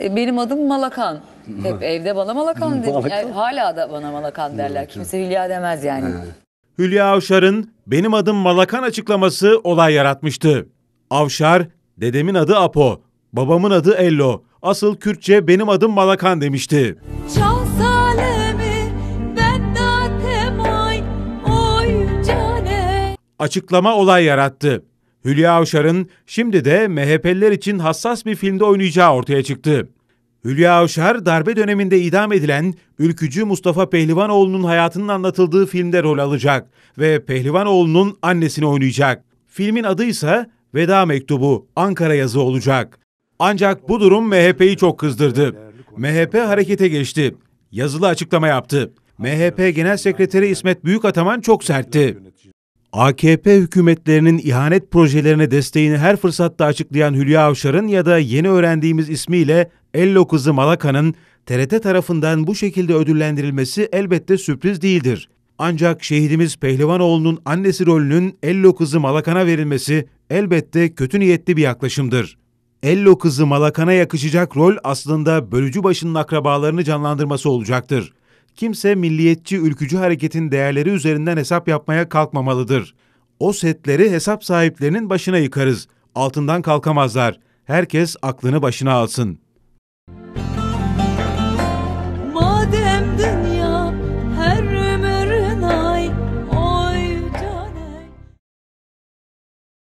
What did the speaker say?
E, Benim adım Malakan. Hep evde bana Malakan dedi. Malakan. Yani hala da bana Malakan derler. Kimse Hülya demez yani. Hülya Avşar'ın benim adım Malakan açıklaması olay yaratmıştı. Avşar, dedemin adı Apo, babamın adı Ello, asıl Kürtçe benim adım Malakan demişti. Açıklama olay yarattı. Hülya Avşar'ın şimdi de MHP'liler için hassas bir filmde oynayacağı ortaya çıktı. Hülya Avşar darbe döneminde idam edilen ülkücü Mustafa Pehlivanoğlu'nun hayatının anlatıldığı filmde rol alacak ve Pehlivanoğlu'nun annesini oynayacak. Filmin adı ise Veda Mektubu Ankara yazı olacak. Ancak bu durum MHP'yi çok kızdırdı. MHP harekete geçti. Yazılı açıklama yaptı. MHP Genel Sekreteri İsmet Büyükataman çok sertti. AKP hükümetlerinin ihanet projelerine desteğini her fırsatta açıklayan Hülya Avşar'ın ya da yeni öğrendiğimiz ismiyle Ello kızı Malaka'nın TRT tarafından bu şekilde ödüllendirilmesi elbette sürpriz değildir. Ancak şehidimiz Pehlivanoğlu'nun annesi rolünün Ello kızı Malakan'a verilmesi elbette kötü niyetli bir yaklaşımdır. Ello kızı Malakan'a yakışacak rol aslında bölücü başının akrabalarını canlandırması olacaktır. Kimse milliyetçi ülkücü hareketin değerleri üzerinden hesap yapmaya kalkmamalıdır. O setleri hesap sahiplerinin başına yıkarız. Altından kalkamazlar. Herkes aklını başına alsın.